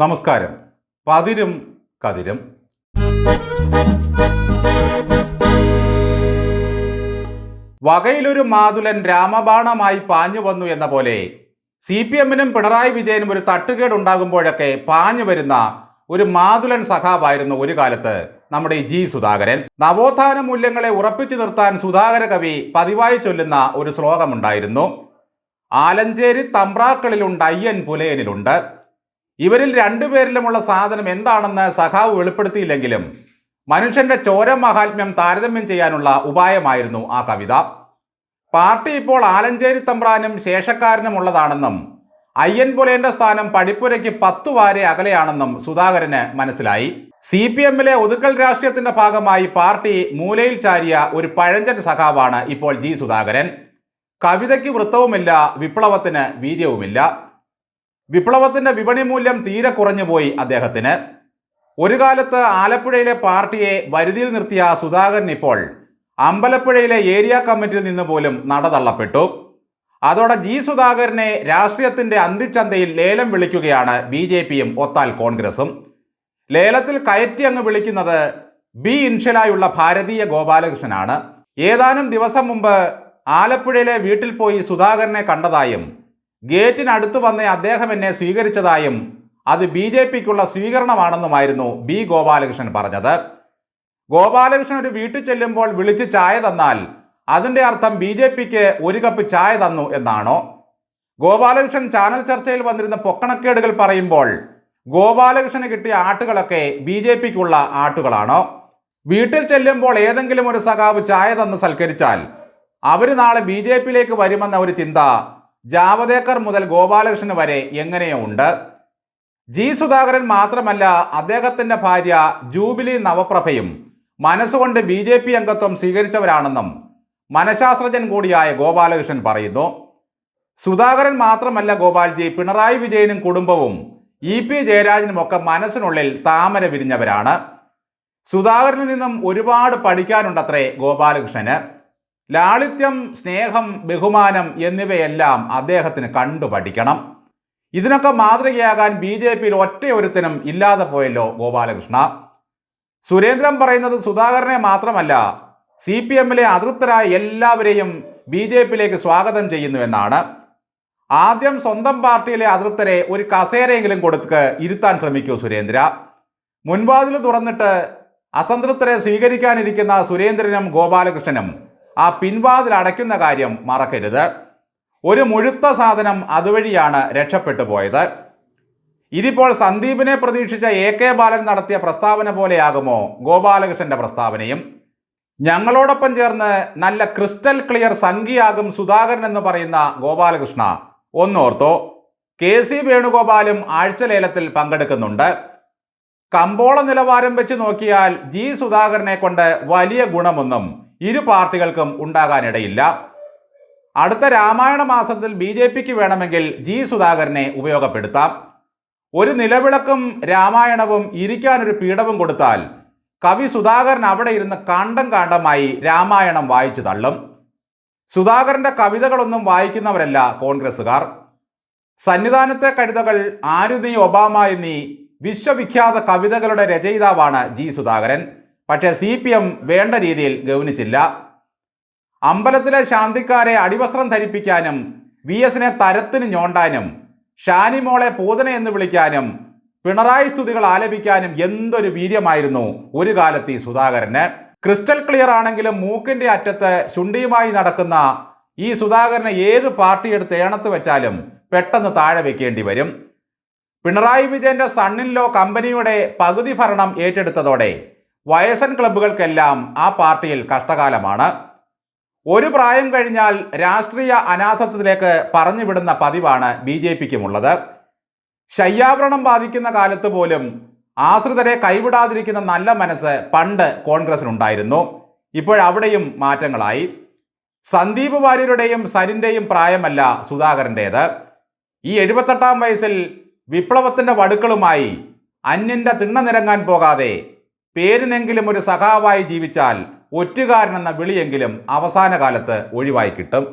നമസ്കാരം. പതിരും കതിരും. വകയിലൊരു മാതുലൻ രാമബാണമായി പാഞ്ഞു വന്നു എന്ന പോലെ സി പി എമ്മിനും പിണറായി വിജയനും ഒരു തട്ടുകേടുണ്ടാകുമ്പോഴൊക്കെ പാഞ്ഞു വരുന്ന ഒരു മാതുലൻ സഖാവായിരുന്നു ഒരു കാലത്ത് നമ്മുടെ ജി സുധാകരൻ. നവോത്ഥാന മൂല്യങ്ങളെ ഉറപ്പിച്ചു നിർത്താൻ സുധാകര കവി പതിവായി ചൊല്ലുന്ന ഒരു ശ്ലോകമുണ്ടായിരുന്നു. ആലഞ്ചേരി തമ്പ്രാക്കളിലുണ്ട് അയ്യൻ പുലയനിലുണ്ട് ഇവരിൽ രണ്ടുപേരിലുമുള്ള സാധനം എന്താണെന്ന് സഖാവ് വെളിപ്പെടുത്തിയില്ലെങ്കിലും മനുഷ്യന്റെ ചോര മഹാത്മ്യം താരതമ്യം ചെയ്യാനുള്ള ഉപായമായിരുന്നു ആ കവിത. പാർട്ടി ഇപ്പോൾ ആലഞ്ചേരി തമ്പ്രാനും ശേഷക്കാരനുമുള്ളതാണെന്നും അയ്യൻ പുലേന്റെ സ്ഥാനം പടിപ്പുരയ്ക്ക് പത്തു വാരെ അകലെയാണെന്നും സുധാകരന് മനസ്സിലായി. സി പി എമ്മിലെ ഒതുക്കൽ രാഷ്ട്രീയത്തിന്റെ ഭാഗമായി പാർട്ടി മൂലയിൽ ചാരിയ ഒരു പഴഞ്ചൻ സഖാവാണ് ഇപ്പോൾ ജി സുധാകരൻ. കവിതയ്ക്ക് വൃത്തവുമില്ല വിപ്ലവത്തിന് വീര്യവുമില്ല. വിപ്ലവത്തിന്റെ വിപണി മൂല്യം തീരെ കുറഞ്ഞുപോയി അദ്ദേഹത്തിന്. ഒരു കാലത്ത് ആലപ്പുഴയിലെ പാർട്ടിയെ വരുതിയിൽ നിർത്തിയ സുധാകരൻ ഇപ്പോൾ അമ്പലപ്പുഴയിലെ ഏരിയ കമ്മിറ്റിയിൽ നിന്ന് പോലും നടതള്ളപ്പെട്ടു അതോടെ ജി സുധാകരനെ രാഷ്ട്രീയത്തിന്റെ അന്തിച്ചന്തയിൽ ലേലം വിളിക്കുകയാണ് ബി ജെ പിയും ഒത്താൽ കോൺഗ്രസും. ലേലത്തിൽ കയറ്റി അങ്ങ് വിളിക്കുന്നത് ബി ഇൻഷലായുള്ള ഭാരതീയ ഗോപാലകൃഷ്ണനാണ്. ഏതാനും ദിവസം മുമ്പ് ആലപ്പുഴയിലെ വീട്ടിൽ പോയി സുധാകരനെ കണ്ടതായും ഗേറ്റിനടുത്ത് വന്ന് അദ്ദേഹം എന്നെ സ്വീകരിച്ചതായും അത് ബി ജെ പിക്കുള്ള സ്വീകരണമാണെന്നുമായിരുന്നു ബി ഗോപാലകൃഷ്ണൻ പറഞ്ഞത്. ഗോപാലകൃഷ്ണൻ ഒരു വീട്ടിൽ ചെല്ലുമ്പോൾ വിളിച്ച് ചായ തന്നാൽ അതിന്റെ അർത്ഥം ബി ജെ പിക്ക് ഒരു കപ്പ് ചായ തന്നു എന്നാണോ? ഗോപാലകൃഷ്ണൻ ചാനൽ ചർച്ചയിൽ വന്നിരുന്ന പൊക്കണക്കേടുകൾ പറയുമ്പോൾ ഗോപാലകൃഷ്ണന് കിട്ടിയ ആട്ടുകളൊക്കെ ബി ജെ പിക്കുള്ള ആട്ടുകളാണോ? വീട്ടിൽ ചെല്ലുമ്പോൾ ഏതെങ്കിലും ഒരു സഖാവ് ചായ തന്ന് സൽക്കരിച്ചാൽ അവർ നാളെ ബി ജെ പിയിലേക്ക് വരുമെന്ന ഒരു ചിന്ത ജാവദേക്കർ മുതൽ ഗോപാലകൃഷ്ണൻ വരെ എങ്ങനെയോ ഉണ്ട് ജി സുധാകരൻ മാത്രമല്ല അദ്ദേഹത്തിന്റെ ഭാര്യ ജൂബിലി നവപ്രഭയും മനസ്സുകൊണ്ട് ബി ജെ പി അംഗത്വം സ്വീകരിച്ചവരാണെന്നും മനഃശാസ്ത്രജ്ഞൻ കൂടിയായ ഗോപാലകൃഷ്ണൻ പറയുന്നു. സുധാകരൻ മാത്രമല്ല ഗോപാൽജി പിണറായി വിജയനും കുടുംബവും ഇ പി ജയരാജനുമൊക്കെ മനസ്സിനുള്ളിൽ താമര വിരിഞ്ഞവരാണ്. സുധാകരനിൽ നിന്നും ഒരുപാട് പഠിക്കാനുണ്ടത്രേ ഗോപാലകൃഷ്ണന്. ലാളിത്യം സ്നേഹം ബഹുമാനം എന്നിവയെല്ലാം അദ്ദേഹത്തിന് കണ്ടു പഠിക്കണം. ഇതിനൊക്കെ മാതൃകയാകാൻ ബി ജെ പിയിൽ ഒറ്റയൊരുത്തനും ഇല്ലാതെ പോയല്ലോ ഗോപാലകൃഷ്ണ. സുരേന്ദ്രൻ പറയുന്നത് സുധാകരനെ മാത്രമല്ല സി പി എമ്മിലെ അതൃപ്തരായ എല്ലാവരെയും ബി ജെ പിയിലേക്ക് സ്വാഗതം ചെയ്യുന്നുവെന്നാണ്. ആദ്യം സ്വന്തം പാർട്ടിയിലെ അതൃപ്തരെ ഒരു കസേരയെങ്കിലും കൊടുത്ത് ഇരുത്താൻ ശ്രമിക്കൂ സുരേന്ദ്ര. മുൻവാതിൽ തുറന്നിട്ട് അസംതൃപ്തരെ സ്വീകരിക്കാനിരിക്കുന്ന സുരേന്ദ്രനും ഗോപാലകൃഷ്ണനും ആ പിൻവാതിൽ അടയ്ക്കുന്ന കാര്യം മറക്കരുത്. ഒരു മുഴുത്ത സാധനം അതുവഴിയാണ് രക്ഷപ്പെട്ടു പോയത്. ഇതിപ്പോൾ സന്ദീപിനെ പ്രതീക്ഷിച്ച എ കെ ബാലൻ നടത്തിയ പ്രസ്താവന പോലെയാകുമോ ഗോപാലകൃഷ്ണന്റെ പ്രസ്താവനയും? ഞങ്ങളോടൊപ്പം ചേർന്ന് നല്ല ക്രിസ്റ്റൽ ക്ലിയർ സംഖ്യയാകും സുധാകരൻ എന്ന് പറയുന്ന ഗോപാലകൃഷ്ണ ഒന്നോർത്തോ? കെ സി വേണുഗോപാലും ആഴ്ചലേലത്തിൽ പങ്കെടുക്കുന്നുണ്ട്. കമ്പോള നിലവാരം വെച്ച് നോക്കിയാൽ ജി സുധാകരനെ കൊണ്ട് വലിയ ഗുണമൊന്നും ഇരു പാർട്ടികൾക്കും ഉണ്ടാകാനിടയില്ല. അടുത്ത രാമായണ മാസത്തിൽ ബി ജെ പിക്ക് വേണമെങ്കിൽ ജി സുധാകരനെ ഉപയോഗപ്പെടുത്താം. ഒരു നിലവിളക്കും രാമായണവും ഇരിക്കാനൊരു പീഠവും കൊടുത്താൽ കവി സുധാകരൻ അവിടെ ഇരുന്ന് കാണ്ടം കാണ്ടമായി രാമായണം വായിച്ചു തള്ളും. സുധാകരന്റെ കവിതകളൊന്നും വായിക്കുന്നവരല്ല കോൺഗ്രസ്സുകാർ. സന്നിധാനത്തെ കവിതകൾ ആരു നീ ഒബാമ എന്നീ വിശ്വവിഖ്യാത കവിതകളുടെ രചയിതാവാണ് ജി സുധാകരൻ. പക്ഷേ സി പി എം വേണ്ട രീതിയിൽ ഗൗനിച്ചില്ല. അമ്പലത്തിലെ ശാന്തിക്കാരെ അടിവസ്ത്രം ധരിപ്പിക്കാനും വി എസിനെ തരത്തിന് ഞോണ്ടാനും ഷാനിമോളെ പൂതന എന്ന് വിളിക്കാനും പിണറായി സ്തുതികൾ ആലപിക്കാനും എന്തൊരു വീര്യമായിരുന്നു ഒരു കാലത്ത് ഈ സുധാകരന്. ക്രിസ്റ്റൽ ക്ലിയർ ആണെങ്കിലും മൂക്കിന്റെ അറ്റത്ത് ശുണ്ടിയുമായി നടക്കുന്ന ഈ സുധാകരനെ ഏത് പാർട്ടി എടുത്ത് ഏണത്ത് വെച്ചാലും പെട്ടെന്ന് താഴെ വെക്കേണ്ടി വരും. പിണറായി വിജയന്റെ സണ്ണിൻ ലോ കമ്പനിയുടെ പകുതി ഭരണം ഏറ്റെടുത്തതോടെ വയസ്സൻ ക്ലബ്ബുകൾക്കെല്ലാം ആ പാർട്ടിയിൽ കഷ്ടകാലമാണ്. ഒരു പ്രായം കഴിഞ്ഞാൽ രാഷ്ട്രീയ അനാഥത്വത്തിലേക്ക് പറഞ്ഞുവിടുന്ന പതിവാണ് ബി ജെ പിക്കുമുള്ളത്. ശയ്യാവരണം ബാധിക്കുന്ന കാലത്ത് പോലും ആശ്രിതരെ കൈവിടാതിരിക്കുന്ന നല്ല മനസ്സ് പണ്ട് കോൺഗ്രസിനുണ്ടായിരുന്നു. ഇപ്പോഴവിടെയും മാറ്റങ്ങളായി. സന്ദീപ് വാര്യരുടെയും സരിന്റെയും പ്രായമല്ല സുധാകരന്റേത് ഈ എഴുപത്തെട്ടാം വയസ്സിൽ വിപ്ലവത്തിന്റെ വടുക്കളുമായി അന്യന്റെ തിണ്ണ നിരങ്ങാൻ പോകാതെ പേരിനെങ്കിലും ഒരു സഖാവായി ജീവിച്ചാൽ ഒറ്റുകാരനെന്ന വിളിയെങ്കിലും അവസാന കാലത്ത് ഒഴിവായി കിട്ടും.